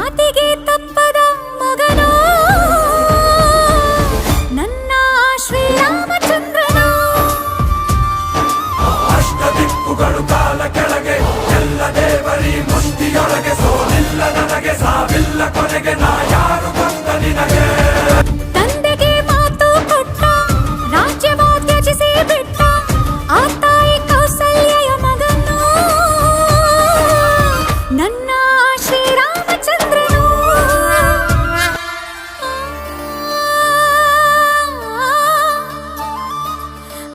ಮಾತಿಗೆ